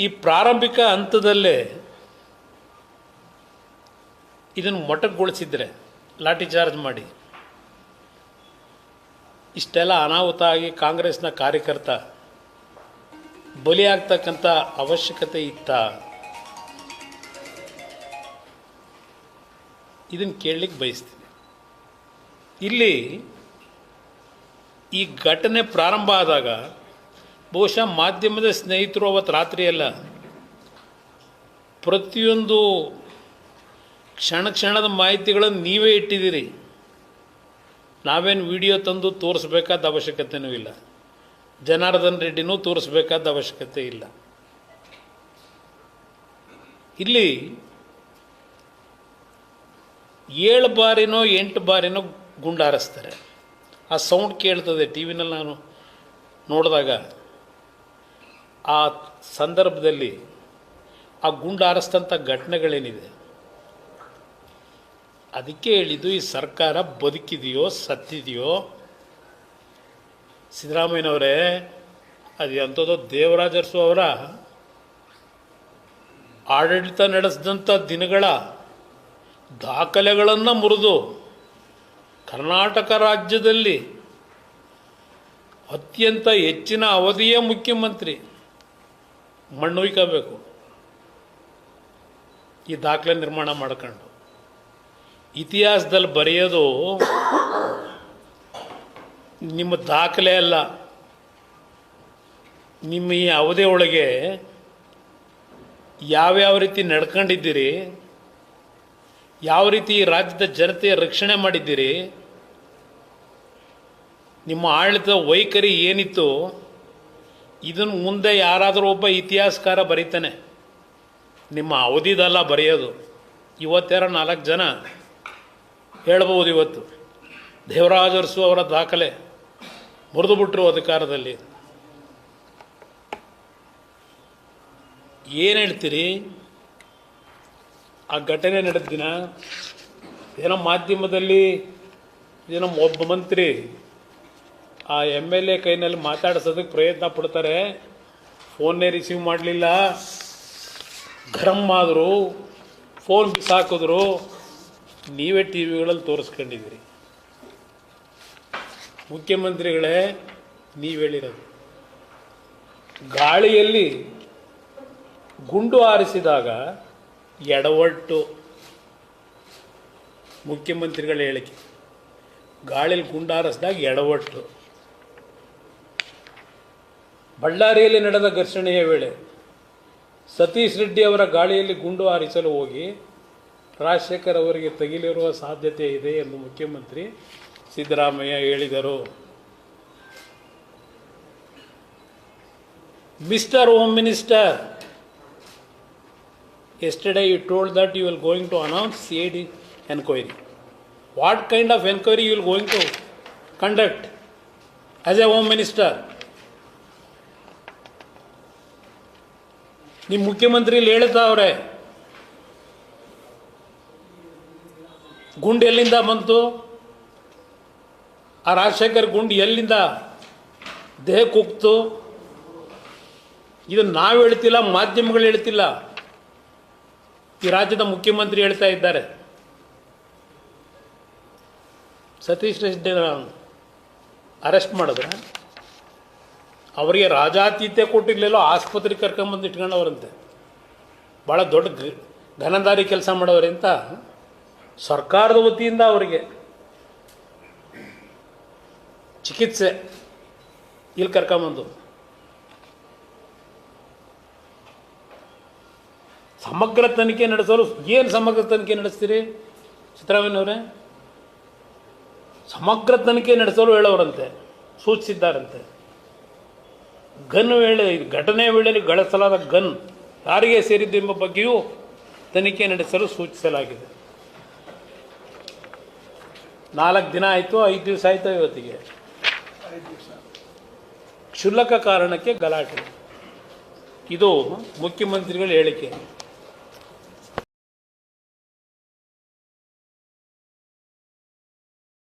ಈ ಪ್ರಾರಂಭಿಕ ಹಂತದಲ್ಲೇ ಇದನ್ನು ಮೊಟಕ್ಗೊಳಿಸಿದರೆ, ಲಾಠಿ ಚಾರ್ಜ್ ಮಾಡಿ. ಇಷ್ಟೆಲ್ಲ ಅನಾಹುತ ಆಗಿ ಕಾಂಗ್ರೆಸ್ನ ಕಾರ್ಯಕರ್ತ ಬಲಿಯಾಗ್ತಕ್ಕಂಥ ಅವಶ್ಯಕತೆ ಇತ್ತ? ಇದನ್ನು ಕೇಳಲಿಕ್ಕೆ ಬಯಸ್ತೀನಿ. ಇಲ್ಲಿ ಈ ಘಟನೆ ಪ್ರಾರಂಭ ಆದಾಗ ಬಹುಶಃ ಮಾಧ್ಯಮದ ಸ್ನೇಹಿತರು ಅವತ್ತು ರಾತ್ರಿ ಎಲ್ಲ ಪ್ರತಿಯೊಂದು ಕ್ಷಣ ಕ್ಷಣದ ಮಾಹಿತಿಗಳನ್ನು ನೀವೇ ಇಟ್ಟಿದ್ದೀರಿ. ನಾವೇನು ವಿಡಿಯೋ ತಂದು ತೋರಿಸ್ಬೇಕಾದ ಅವಶ್ಯಕತೆಯೂ ಇಲ್ಲ. ಜನಾರ್ದನ್ ರೆಡ್ಡಿನೂ ತೋರಿಸ್ಬೇಕಾದ ಅವಶ್ಯಕತೆ ಇಲ್ಲ. ಇಲ್ಲಿ ಏಳು ಬಾರಿನೋ ಎಂಟು ಬಾರಿನೋ ಗುಂಡಾರಿಸ್ತಾರೆ. ಆ ಸೌಂಡ್ ಕೇಳ್ತದೆ ಟಿ ವಿನಲ್ಲಿ ನಾನು ನೋಡಿದಾಗ. ಆ ಸಂದರ್ಭದಲ್ಲಿ ಆ ಗುಂಡಾರಿಸಿದಂಥ ಘಟನೆಗಳೇನಿದೆ? ಅದಕ್ಕೆ ಹೇಳಿದ್ದು, ಈ ಸರ್ಕಾರ ಬದುಕಿದೆಯೋ, ಸತ್ತಿದೆಯೋ, ಸಿದ್ದರಾಮಯ್ಯನವರೇ, ಅದು ಎಂಥದೋ ದೇವರಾಜರ್ಸು ಅವರ ಆಡಳಿತ ನಡೆಸಿದಂಥ ದಿನಗಳ ದಾಖಲೆಗಳನ್ನು ಮುರಿದು ಕರ್ನಾಟಕ ರಾಜ್ಯದಲ್ಲಿ ಅತ್ಯಂತ ಹೆಚ್ಚಿನ ಅವಧಿಯ ಮುಖ್ಯಮಂತ್ರಿ. ಮಣ್ಣುಯ್ಕೋಬೇಕು ಈ ದಾಖಲೆ ನಿರ್ಮಾಣ ಮಾಡ್ಕೊಂಡು. ಇತಿಹಾಸದಲ್ಲಿ ಬರೆಯೋದು ನಿಮ್ಮ ದಾಖಲೆ ಅಲ್ಲ. ನಿಮ್ಮ ಈ ಅವಧಿ ಒಳಗೆ ಯಾವ್ಯಾವ ರೀತಿ ನಡ್ಕೊಂಡಿದ್ದೀರಿ, ಯಾವ ರೀತಿ ರಾಜ್ಯದ ಜನತೆಯ ರಕ್ಷಣೆ ಮಾಡಿದ್ದೀರಿ, ನಿಮ್ಮ ಆಡಳಿತದ ವೈಖರಿ ಏನಿತ್ತು ಇದನ್ನು ಮುಂದೆ ಯಾರಾದರೂ ಒಬ್ಬ ಇತಿಹಾಸಕಾರ ಬರೀತಾನೆ. ನಿಮ್ಮ ಅವಧಿದಲ್ಲ ಬರೆಯೋದು. ಇವತ್ತೆರ ನಾಲ್ಕು ಜನ ಹೇಳ್ಬೋದು ಇವತ್ತು. ದೇವರಾಜರ್ಸು ಅವರ ದಾಖಲೆ ಮುರಿದು ಬಿಟ್ಟರು ಅಧಿಕಾರದಲ್ಲಿ. ಏನು ಹೇಳ್ತೀರಿ? ಆ ಘಟನೆ ನಡೆದ ದಿನ ಏನೋ ಮಾಧ್ಯಮದಲ್ಲಿ ಏನೋ ಒಬ್ಬ ಮಂತ್ರಿ ಆ ಎಂ ಎಲ್ ಎ ಕೈನಲ್ಲಿ ಮಾತಾಡ್ಸೋದಕ್ಕೆ ಪ್ರಯತ್ನ ಪಡ್ತಾರೆ. ಫೋನ್ನೇ ರಿಸೀವ್ ಮಾಡಲಿಲ್ಲ. ಗರಂ ಆದರು ಫೋನ್ ಬಿಸಾಕಿದ್ರು. ನೀವೇ ಟಿ ವಿಗಳಲ್ಲಿ ತೋರಿಸ್ಕೊಂಡಿದ್ದೀರಿ. ಮುಖ್ಯಮಂತ್ರಿಗಳೇ, ನೀವು ಹೇಳಿರೋದು. ಗಾಳಿಯಲ್ಲಿ ಗುಂಡು ಹಾರಿಸಿದಾಗ ಎಡವಟ್ಟು. ಮುಖ್ಯಮಂತ್ರಿಗಳ ಹೇಳಿಕೆ. ಗಾಳಿಯಲ್ಲಿ ಗುಂಡು ಎಡವಟ್ಟು. ಬಳ್ಳಾರಿಯಲ್ಲಿ ನಡೆದ ಘರ್ಷಣೆಯ ವೇಳೆ ಸತೀಶ್ ರೆಡ್ಡಿ ಅವರ ಗಾಳಿಯಲ್ಲಿ ಗುಂಡು ಹಾರಿಸಲು ಹೋಗಿ ರಾಜಶೇಖರ್ ಅವರಿಗೆ ತಗಿಲಿರುವ ಸಾಧ್ಯತೆ ಇದೆ ಎಂದು ಮುಖ್ಯಮಂತ್ರಿ ಸಿದ್ದರಾಮಯ್ಯ ಹೇಳಿದರು. Mister home minister yesterday you told that you will going to announce C I D enquiry what kind of enquiry you will going to conduct as a home minister ನಿಮ್ಮ ಮುಖ್ಯಮಂತ್ರಿ ಇಲ್ಲಿ ಹೇಳ್ತಾವ್ರೆ ಗುಂಡು ಎಲ್ಲಿಂದ ಬಂತು? ಆ ರಾಜಶೇಖರ್ ಗುಂಡು ಎಲ್ಲಿಂದ ದೇಹಕ್ಕೆ ಹೋಗ್ತು? ಇದನ್ನು ನಾವು ಹೇಳ್ತಿಲ್ಲ, ಮಾಧ್ಯಮಗಳು ಹೇಳ್ತಿಲ್ಲ. ಈ ರಾಜ್ಯದ ಮುಖ್ಯಮಂತ್ರಿ ಹೇಳ್ತಾ ಇದ್ದಾರೆ. ಸತೀಶ್ ರೆಡ್ಡಿ ಅರೆಸ್ಟ್ ಮಾಡಿದ್ರೆ? ಅವರಿಗೆ ರಾಜಾತೀತ್ಯ ಕೊಟ್ಟಿರಲಿಲ್ಲೋ ಆಸ್ಪತ್ರೆಗೆ ಕರ್ಕೊಂಬಂದು ಇಟ್ಕೊಂಡವ್ರಂತೆ. ಭಾಳ ದೊಡ್ಡ ಘನದಾರಿ ಕೆಲಸ ಮಾಡೋರಿಂತ ಸರ್ಕಾರದ ವತಿಯಿಂದ ಅವರಿಗೆ ಚಿಕಿತ್ಸೆ ಇಲ್ಲಿ ಕರ್ಕೊಂಬಂದು. ಸಮಗ್ರ ತನಿಖೆ ನಡೆಸಲು ಏನು ಸಮಗ್ರ ತನಿಖೆ ನಡೆಸ್ತೀರಿ ಸಿದ್ದರಾಮಯ್ಯನವರೇ? ಸಮಗ್ರ ತನಿಖೆ ನಡೆಸಲು ಹೇಳೋರಂತೆ, ಸೂಚಿಸಿದ್ದಾರಂತೆ. ಗನ್ ವೇಳೆ, ಘಟನೆ ವೇಳೆಯಲ್ಲಿ ಗಳಿಸಲಾದ ಗನ್ ಯಾರಿಗೆ ಸೇರಿದ್ದು ಎಂಬ ಬಗ್ಗೆಯೂ ತನಿಖೆ ನಡೆಸಲು ಸೂಚಿಸಲಾಗಿದೆ. ನಾಲ್ಕು ದಿನ ಆಯಿತು, ಐದು ದಿವಸ ಆಯಿತು ಇವತ್ತಿಗೆ. ಕ್ಷುಲ್ಲಕ ಕಾರಣಕ್ಕೆ ಗಲಾಟೆ. ಇದು ಮುಖ್ಯಮಂತ್ರಿಗಳ ಹೇಳಿಕೆ.